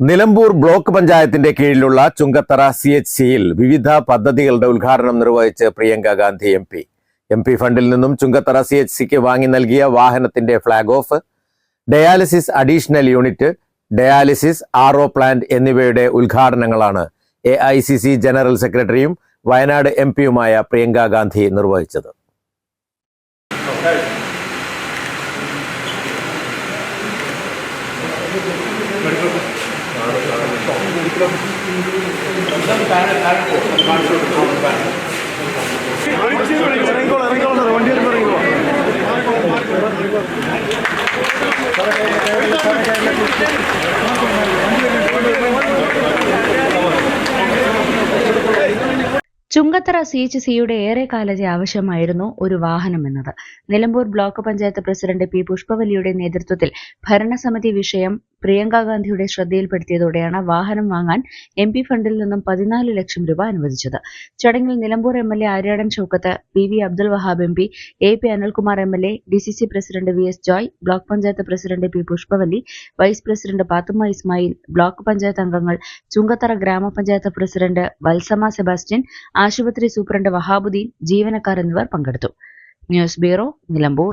Nilambur block പഞ്ചായത്തിന്റെ കീഴിലുള്ള Chungathara C H സിയിൽ വിവിധ പദ്ധതികളുടെ ഉദ്ഘാടനം നിർവഹിച്ച് Priyanka Gandhi M P. M P ഫണ്ടിൽ നിന്നും ചുങ്കത്തറ സി എച്ച് സിക്ക് വാങ്ങി നൽകിയ വാഹനത്തിന്റെ flag off dialysis additional unit dialysis R O plant എന്നിവയുടെ ഉദ്ഘാടനങ്ങളാണ് A I C C general സെക്രട്ടറിയും വയനാട് എം പിയുമായ പ്രിയങ്ക ഗാന്ധി നിർവഹിച്ചത്. ചുങ്കത്തറ സി എച്ച് സിയുടെ ഏറെക്കാലത്തെ ആവശ്യമായിരുന്നു ഒരു വാഹനം എന്നത്. Nilambur block panchayat president P പുഷ്പവലിയുടെ നേതൃത്വത്തിൽ ഭരണസമിതി വിഷയം പ്രിയങ്ക ഗാന്ധിയുടെ ശ്രദ്ധയിൽപ്പെടുത്തിയതോടെയാണ് വാഹനം വാങ്ങാൻ എം പി ഫണ്ടിൽ നിന്നും പതിനാല് ലക്ഷം രൂപ അനുവദിച്ചത്. ചടങ്ങിൽ Nilambur M L A Aryadan Shoukath P V Abdul Wahab M P A P Anilkumar M L A D C C president V S Joy block panchayat president P Pushpavalli vice president Pathumma Ismail block panchayat അംഗങ്ങൾ ചുങ്കത്തറ ഗ്രാമപഞ്ചായത്ത് president Valsamma Sebastian ആശുപത്രി superintendent Wahabuddin ജീവനക്കാർ എന്നിവർ പങ്കെടുത്തു. News bureau Nilambur.